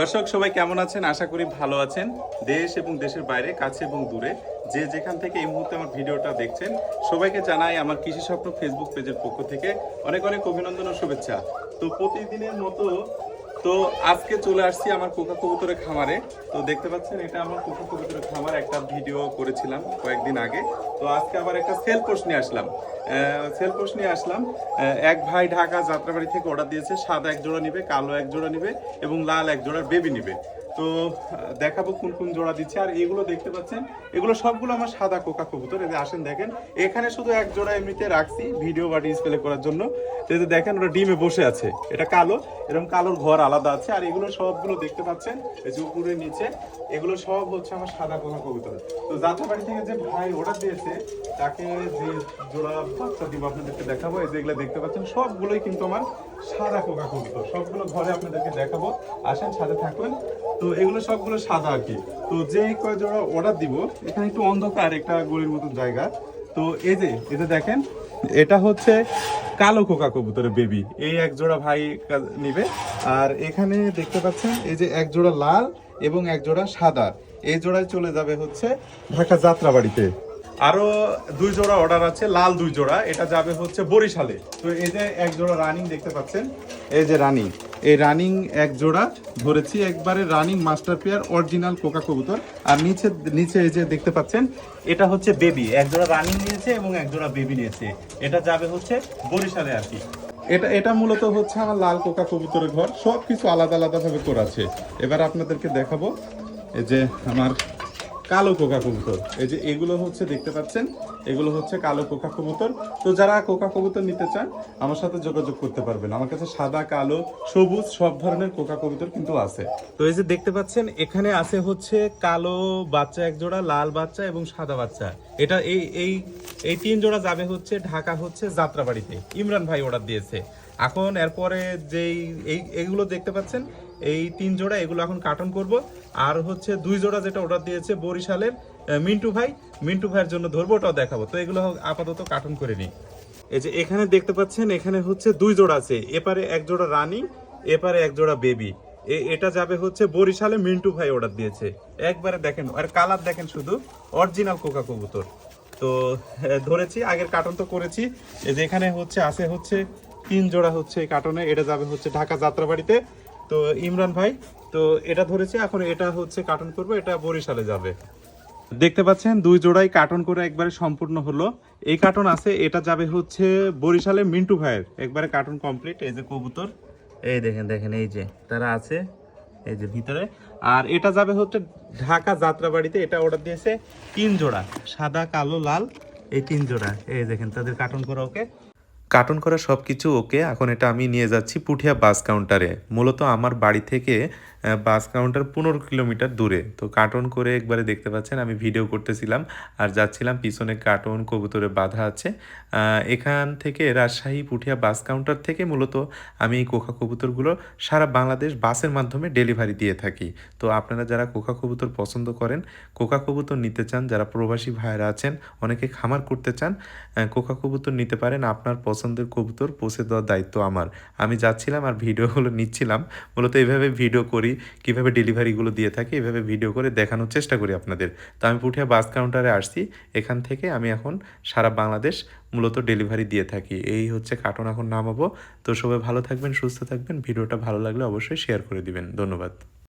দর্শক, সবাই কেমন আছেন? আশা করি ভালো আছেন। দেশ এবং দেশের বাইরে, কাছে এবং দূরে যে যেখান থেকে এই মুহূর্তে আমার ভিডিওটা দেখছেন, সবাইকে জানাই আমার কৃষি স্বপ্ন ফেসবুক পেজের পক্ষ থেকে অনেক অনেক অভিনন্দন ও শুভেচ্ছা। তো প্রতিদিনের মতো তো আজকে চলে আসছি আমার কোকা কবুতরের খামারে। তো দেখতে পাচ্ছেন, এটা আমার কোকা কবুতরের খামার, একটা ভিডিও করেছিলাম কয়েকদিন আগে। তো আজকে আবার একটা সেল পোস্ট নিয়ে আসলাম। সেল পোস্ট নিয়ে আসলাম। এক ভাই ঢাকা যাত্রাবাড়ি থেকে অর্ডার দিয়েছে, সাদা এক জোড়া নিবে, কালো এক জোড়া নিবে এবং লাল এক জোড়ার বেবি নিবে। তো দেখাবো কোন কোন জোড়া দিচ্ছে। আর এগুলো দেখতে পাচ্ছেন, এগুলো সবগুলো আমার সাদা কোকা কবুতর। যে আসেন দেখেন, এখানে শুধু এক জোড়া এমনিতে রাখছি ভিডিও বা ডিসপ্লে করার জন্য। এই যে দেখেন, ওরা ডিমে বসে আছে। এটা কালো, এরকম কালোর ঘর আলাদা আছে। আর এগুলো সবগুলো দেখতে পাচ্ছেন, এই যে উপরে নিচে, এগুলো সব হচ্ছে আমার সাদা কোকা কবুতর। তো যাত্রাবাড়ি থেকে যে ভাই অর্ডার দিয়েছে, তাকে যে জোড়া বাচ্চা দিব আপনাদেরকে দেখাবো। এই যে এগুলো দেখতে পাচ্ছেন, সবগুলোই কিন্তু আমার সাদা কোকা কবুতর। সবগুলো ঘরে আপনাদেরকে দেখাবো। আসেন, সাথে থাকুন তো এগুলো সবগুলো সাদা আর কি। তো যে কয় জোড়া অর্ডার দিব, এখানে একটু অন্ধকার একটা গলির মতন জায়গা। তো এই যে এটা দেখেন, এটা হচ্ছে কালো কোকা কবুতরের বেবি এই এক জোড়া ভাই নিবে। আর এখানে দেখতে পাচ্ছেন, এই যে এক জোড়া লাল এবং এক জোড়া সাদা। এই জোড়ায় চলে যাবে হচ্ছে ঢাকা যাত্রাবাড়িতে। আরও দুই জোড়া অর্ডার আছে লাল দুই জোড়া। এটা যাবে হচ্ছে বরিশালে। তো এই যে এক জোড়া রানিং দেখতে পাচ্ছেন? এই যে রানিং এই রানিং এক জোড়া ধরেছি একবারে রানিং মাস্টার পেয়ার অরিজিনাল কোকা কবুতর। আর নিচে নিচে এই যে দেখতে পাচ্ছেন এটা হচ্ছে বেবি এক জোড়া রানিং নিয়েছে এবং এক জোড়া বেবি নিয়েছে। এটা যাবে হচ্ছে বরিশালে আর কি। এটা এটা মূলত হচ্ছে আমার লাল কোকা কবুতরের ঘর। সব কিছু আলাদা আলাদা ভাবে করা আছে। এবার আপনাদেরকে দেখাবো এই যে আমার কালো কোকা কবুতর। এই যে এগুলো হচ্ছে, দেখতে পাচ্ছেন, এগুলো হচ্ছে কালো কোকা কবুতর। তো যারা কোকা কবুতর নিতে চান, আমার সাথে যোগাযোগ করতে পারবেন। আমার কাছে সাদা, কালো, সবুজ, সব ধরনের কোকা কবুতর কিন্তু আছে। তো এই যে দেখতে পাচ্ছেন, এখানে আছে হচ্ছে কালো বাচ্চা এক জোড়া, লাল বাচ্চা এবং সাদা বাচ্চা। এটা এই এই এই তিন জোড়া যাবে হচ্ছে ঢাকা হচ্ছে যাত্রাবাড়িতে। ইমরান ভাই অর্ডার দিয়েছে। এখন এরপরে যেই, এই এইগুলো দেখতে পাচ্ছেন এই তিন জোড়া এগুলো এখন কার্টন করব। আর হচ্ছে দুই জোড়া যেটা অর্ডার দিয়েছে বরিশালের মিন্টু ভাই, মিন্টু ভাইয়ের জন্য ধরবো, ওটাও দেখাবো। তো এগুলো আপাতত কার্টন করে নিই। এই যে এখানে দেখতে পাচ্ছেন, এখানে হচ্ছে দুই জোড়া আছে। এপারে এক জোড়া রানী, এপারে এক জোড়া বেবি। এটা যাবে হচ্ছে বরিশালে মিন্টু ভাই অর্ডার দিয়েছে। একবারে দেখেন, আর কালার দেখেন শুধু অরিজিনাল কোকা কবুতর। তো ধরেছি, আগের কার্টন তো করেছি। যে এখানে হচ্ছে, আছে হচ্ছে তিন জোড়া হচ্ছে কার্টনে এটা যাবে হচ্ছে ঢাকা যাত্রাবাড়িতে। তো ইমরান ভাই, তো এটা ধরেছি, এখন এটা হচ্ছে কার্টন করব, এটা বরিশালে যাবে। দেখতে পাচ্ছেন, দুই জোড়াই কার্টন করে একবারে সম্পূর্ণ হলো। এই কার্টন আছে, এটা যাবে হচ্ছে বরিশালে মিন্টু ভাইয়ের। একবারে কার্টন কমপ্লিট এই যে কবুতর, এই দেখেন দেখেন, এই যে তারা আছে, এই যে ভিতরে। আর এটা যাবে হচ্ছে ঢাকা যাত্রাবাড়িতে, এটা অর্ডার দিয়েছে তিন জোড়া, সাদা, কালো, লাল, এই তিন জোড়া। এই দেখেন, তাদের কার্টন করা ওকে। কার্টন করা সব কিছু ওকে। এখন এটা আমি নিয়ে যাচ্ছি পুঠিয়া বাস কাউন্টারে। মূলত আমার বাড়ি থেকে বাস কাউন্টার পনেরো কিলোমিটার দূরে। তো কার্টন করে একবারে দেখতে পাচ্ছেন, আমি ভিডিও করতেছিলাম আর যাচ্ছিলাম, পিছনে কার্টন কবুতরে বাধা আছে। এখান থেকে রাজশাহী পুঠিয়া বাস কাউন্টার থেকে মূলত আমি এই কোকা কবুতরগুলো সারা বাংলাদেশ বাসের মাধ্যমে ডেলিভারি দিয়ে থাকি। তো আপনারা যারা কোকা কবুতর পছন্দ করেন, কোকা কবুতর নিতে চান, যারা প্রবাসী ভাইরা আছেন, অনেকে খামার করতে চান কোকা কবুতর নিতে পারেন, আপনার পছন্দের কবুতর পৌঁছে দেওয়ার দায়িত্ব আমার। আমি যাচ্ছিলাম আর ভিডিওগুলো নিচ্ছিলাম। মূলত এইভাবে ভিডিও করি, কীভাবে ডেলিভারিগুলো দিয়ে থাকি এভাবে ভিডিও করে দেখানোর চেষ্টা করি আপনাদের। তো আমি পুঠিয়া বাস কাউন্টারে আসছি। এখান থেকে আমি এখন সারা বাংলাদেশ মূলত ডেলিভারি দিয়ে থাকি। এই হচ্ছে কার্টন এখন নামাবো তো সবাই ভালো থাকবেন, সুস্থ থাকবেন। ভিডিওটা ভালো লাগলে অবশ্যই শেয়ার করে দিবেন। ধন্যবাদ।